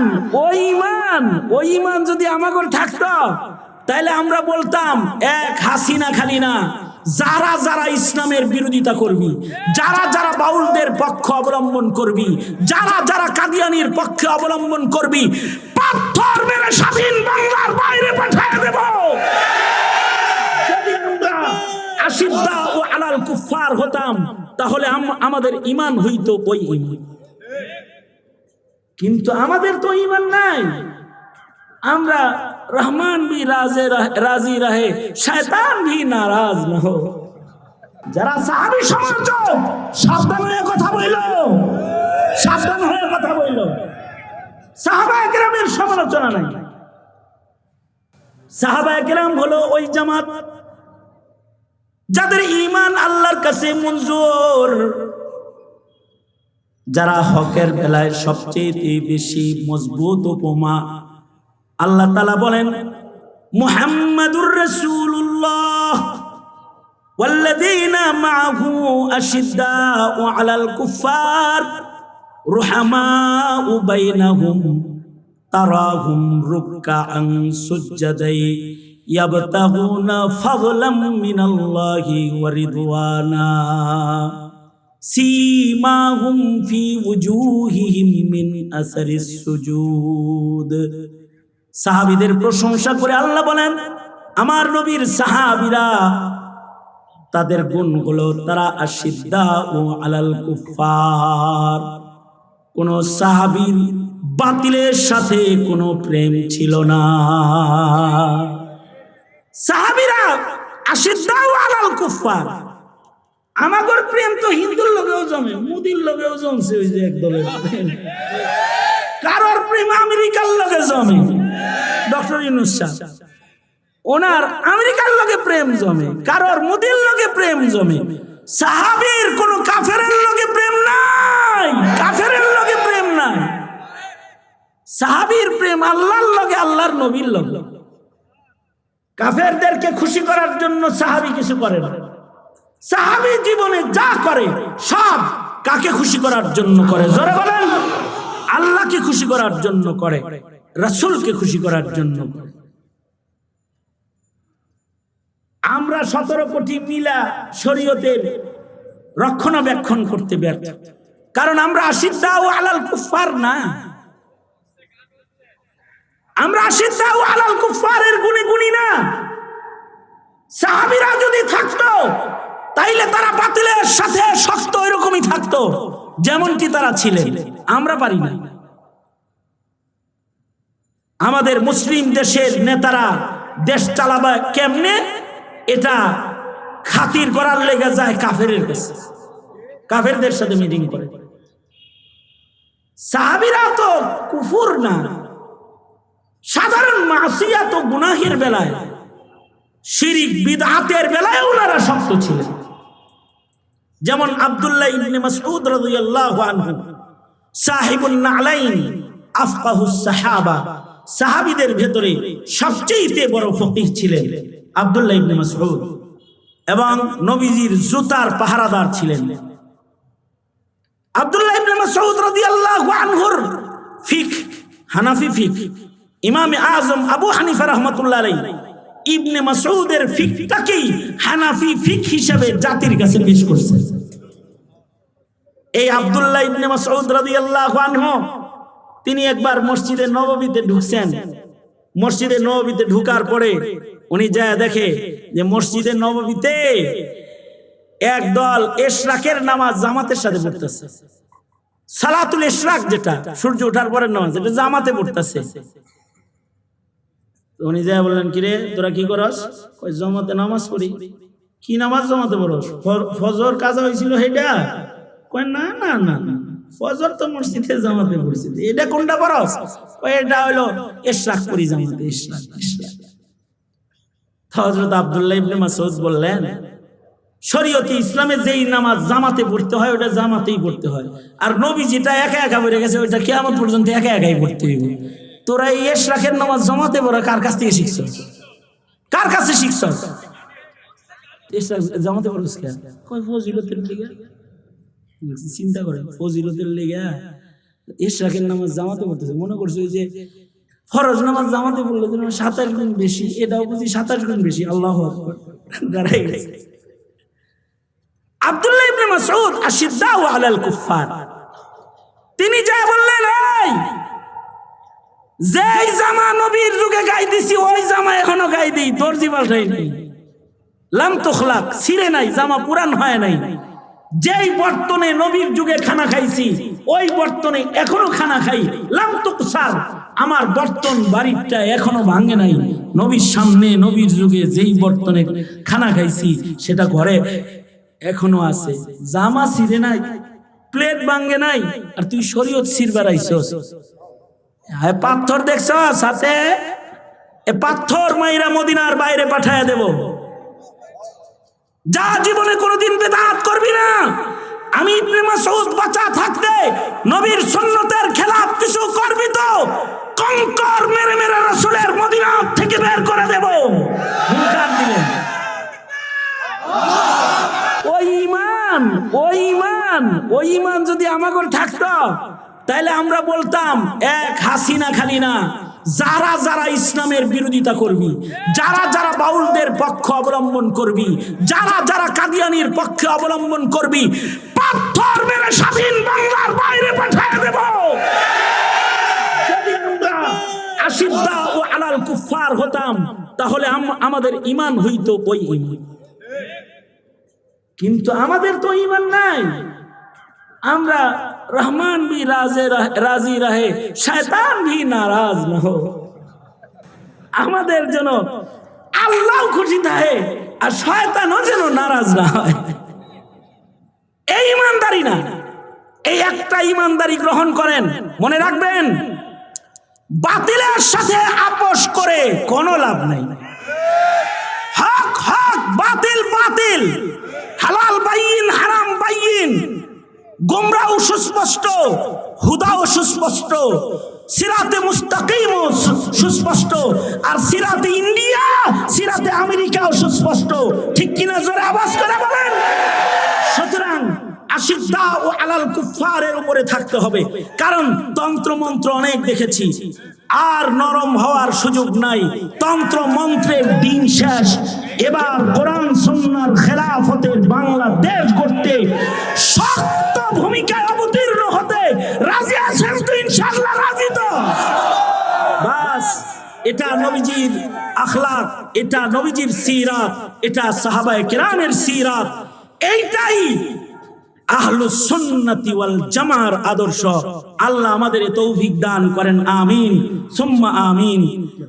ইমান ওই ইমান ওই ইমান যদি থাকতো তাহলে আমরা বলতাম, এক হাসিনা খালি না, যারা যারা ইসলামের বিরোধিতা করবি, যারা যারা বাউলদের পক্ষ অবলম্বন করবি, যারা যারা কাদিয়ানির পক্ষে অবলম্বন করবি, পাথর মেরে স্বাধীন বাংলার বাইরে পাঠিয়ে দেব। ও আলাল কুফার হতাম, তাহলে আমাদের ইমান হইতো ওই ইমান। কিন্তু আমাদের তো ইমান নাই। আমরা রহমান ভি রাজে রাজি রহে, শয়তান ভি নারাজ না হো। যারা সাহাবি সমর্থক সাবধান হয়ে কথা বইল, সাবধান হয়ে কথা বইল। সাহাবা একরামের সমালোচনা নাই। সাহাবা একরাম হলো ওই জামাত যাদের ইমান আল্লাহর কাছে মঞ্জুর। যারা হকের বেলায় সবচেয়ে বেশি মজবুত উপমা আল্লাহ তালা বলেন মুহাম্মাদুর রাসূলুল্লাহ والذين معه أشداء على الكفار رحماء بينهم تراهم ركعا سجدا يبتغون فضلا من الله ورضوانا سيماهم في وجوههم من أثر السجود সাহাবিদের প্রশংসা করে আল্লাহ বলেন আমার নবীর সাহাবিরা তাদের গুণগুলো তারা আশিদ্দা ও আলাল কুফার কোন সাহাবীর বাতিলের সাথে কোনো প্রেম ছিল না সাহাবীরা আশিদ্দা ও আলাল কুফার আমাগর প্রেম তো হিন্দুর লগেও জমে, মুদির লগেও জমছে ওই যে একদলের। কারোর প্রেম আমেরিকার লগে জমে, ডক্টর ইউনুস ওনার আমেরিকার লগে প্রেম জমে, কারোর মুদির লগে প্রেম জমে। সাহাবীর কোন কাফেরের লগে প্রেম নাই, কাফেরের লগে প্রেম নাই। সাহাবির প্রেম আল্লাহর লগে, আল্লাহর নবীর লগে। কাফেরদেরকে খুশি করার জন্য সাহাবি কিছু করে না। সাহাবী জীবনে যা করে, সব কাকে খুশি করার জন্য করে? জোরে বলেন। আল্লাহকে খুশি করার জন্য করে, রাসূলকে খুশি করার জন্য করে। আমরা সতেরো কোটি মিলা শরীয়তের রক্ষণাবেক্ষণ করতে ব্যর্থ। কারণ আমরা আশিদ্দা ও আলাল কুফার না। আমরা আশিদ্দা ও আলাল কুফারের গুণে গুণী না। সাহাবিরা যদি থাকতো তাইলে তারা বাতিলের সাথে শক্ত এরকমই থাকতো, যেমনটি তারা ছিলেন। আমরা পারি না। আমাদের মুসলিম দেশের নেতারা দেশ চালাবে কেমনে? এটা খাতির করার লেগে যায় কাফের কাছে। কাফেরদের সাথে মিটিং করে। সাহাবিরা তো কুফুর না। সাধারণ মাসিয়া তো গুনাহের বেলায়। শিরিক বিদআতের বেলায় ওনারা শক্ত ছিলেন। যেমন আব্দুল্লাহ ইবনে মাসউদ রাদিয়াল্লাহু আনহু সাহিবুন নালাইন আফকাহুস সাহাবা, সাহাবীদের ভেতরে সবচেয়ে বড় ফকিহ ছিলেন আব্দুল্লাহ ইবনে মাসউদ এবং নবীজির জুতার পাহারাদার ছিলেন। আব্দুল্লাহ ইবনে মাসউদ রাদিয়াল্লাহু আনহুর ফিক, হানাফি ফিক, ইমাম আজম আবু হানিফা রাহমাতুল্লাহ আলাইহি ইবনে মাসউদের ফিকটাকেই হানাফি ফিক হিসাবে জাতির কাছে পেশ করছে। এই আব্দুল্লাহ ইবনে মাসউদ রাদিয়াল্লাহু আনহু, তিনি একবার মসজিদে নববীতে ঢুকছেন। মসজিদে নববীতে ঢুকার পরে উনি যায় দেখে যে মসজিদে নববীতে এক দল এশরাকের নামাজ জামাতের সাথে পড়তেছে। সালাতুল ইশরাক যেটা, সূর্য ওঠার পরে নামাজ, এটা জামাতে পড়তেছে। তো উনি যায় বললেন, কিরে, তোরা কি করস? কই জমাতে নামাজ পড়ি। কি নামাজ জমাতে পড়স? ফজর কাজা হয়েছিল সেটা কয়, না না না ফজর তো মসজিদে জামাতে পড়ছি। এটা কোনটা পড়স? কয়, এটা হলো ইশরাক পড়ি জামাতে, ইশরাক ইশরাক। হযরত আব্দুল্লাহ ইবনে মাসউদ বললেন, শরীয়তে ইসলামে যেই নামাজ জামাতে পড়তে হয়, ওটা জামাতেই পড়তে হয়। আর নবী যেটা একা একা পড়ে গেছে, ওইটা কিয়ামত পর্যন্ত একা একাই পড়তে হইব। তোরা এই এশরাকের নামাজ জমাতে পড়া কার কাছ থেকে শিখছ? কার কাছে শিখছ? এশরাক জামাতে পড়ছ কে কই ফজিলতের লিগে? চিন্তা করে, ফজিলতের লিগে। ইশরাকের নামাজ জামাতে পড়তেছে মনে করছে যে ফরজ নামাজ জামাতে পড়লে সাতাশ গুণ বেশি, এটাও বুঝি সাতাশ গুণ বেশি। আল্লাহ। দাঁড়াই গেছে। আব্দুল্লাহ ইবনে মাসউদ আশিদ্দাউ আলাল কুফার তিনি যা বললেন, এই যেই জামা নবীর যুগে গাই দিছি ওই জামা এখনও গাই দিই দর্জি পাল্টাই নাই। লাম তোখলাক, ছিঁড়ে নাই, জামা পুরান হয় নাই। যেই বর্তনে নবীর যুগে খানা খাইছি, ওই বর্তনে এখনও খানা খাই। লাম তুকসার, আমার বর্তন বাড়িটা এখনও ভাঙে নাই। নবীর সামনে, নবীর যুগে যেই বর্তনে খানা খাইছি, সেটা ঘরে এখনও আছে। জামা ছিঁড়ে নাই, প্লেট ভাঙে নাই, আর তুই শরীয়ত ছিঁড়বার আইছস হ্যাঁ পাথর দেখছ? সাথে? এ পাথর মাইরা মদিনার বাইরে পাঠায় দেব। যা জীবনে কোনোদিন বেদাত করবি না। আমি ইবনে মাসউদ বাঁচা থাকতে নবীর সুন্নতের খেলাফ কিছু করবি তো? কঙ্কর মেরে মেরে রাসূলের মদিনা থেকে বের করে দেব। হুঙ্কার দিলেন ওই ইমান ওই ইমান ওই ইমান যদি আমাগর থাকতো তাহলে আমরা বলতাম, এক হাসিনা খালি না, যারা যারা ইসলামের বিরোধিতা করবি, যারা যারা বাউলদের পক্ষ অবলম্বন করবি, যারা যারা কাদিয়ানির পক্ষে অবলম্বন করবি, পাথর মেরে স্বাধীন বাংলার বাইরে পাঠিয়ে দেব। আশিদ্দা ও আলাল কুফার হতাম, তাহলে আমাদের ইমান হইতো ওই ইমান কিন্তু আমাদের তো ইমান নাই। আমরা রহমান ভি রাজে রহে শয়তান ভি নারাজ না হো। আমাদের যেন আল্লাহ খুশি থাকে আর শয়তানও যেন নারাজ না হয়। এই ইমানদারি না। এই একটা ইমানদারি গ্রহণ করেন, মনে রাখবেন, বাতিলের সাথে আপোষ করে কোনো লাভ নাই। হক হক, বাতিল বাতিল। হালাল বাইন হারাম বাইন গোমরাও সুস্পষ্ট, হুদাও সুস্পষ্ট, সিরাতে মুস্তাকিম সুস্পষ্ট, আর সিরাতে ইন্ডিয়া, সিরাতে আমেরিকাও সুস্পষ্ট। ঠিক কিনা জোরে আওয়াজ করে বলেন? সুতরাং আশিদ্দা ও আলাল কুফারের উপরে থাকতে হবে। কারণ তন্ত্র মন্ত্র অনেক দেখেছি। আর নরম হওয়ার সুযোগ নাই। তন্ত্র মন্ত্রের দিন শেষ। এবার কোরআন, সুন্নার খেলাফতের বাংলাদেশ করতে শক্ত ভূমিকায় অবতীর্ণ হতে রাজি আছেন তো ইনশাল্লাহ রাজি তো? বাস, এটা নবীজির আখলাক, এটা নবীজির সিরাত, এটা সাহাবায়ে কেরামের সিরাত। এইটাই আহলুস সুন্নতি ওয়াল জামার আদর্শ। আল্লাহ আমাদের তৌফিক দান করেন, আমিন। সুম্মা আমিন।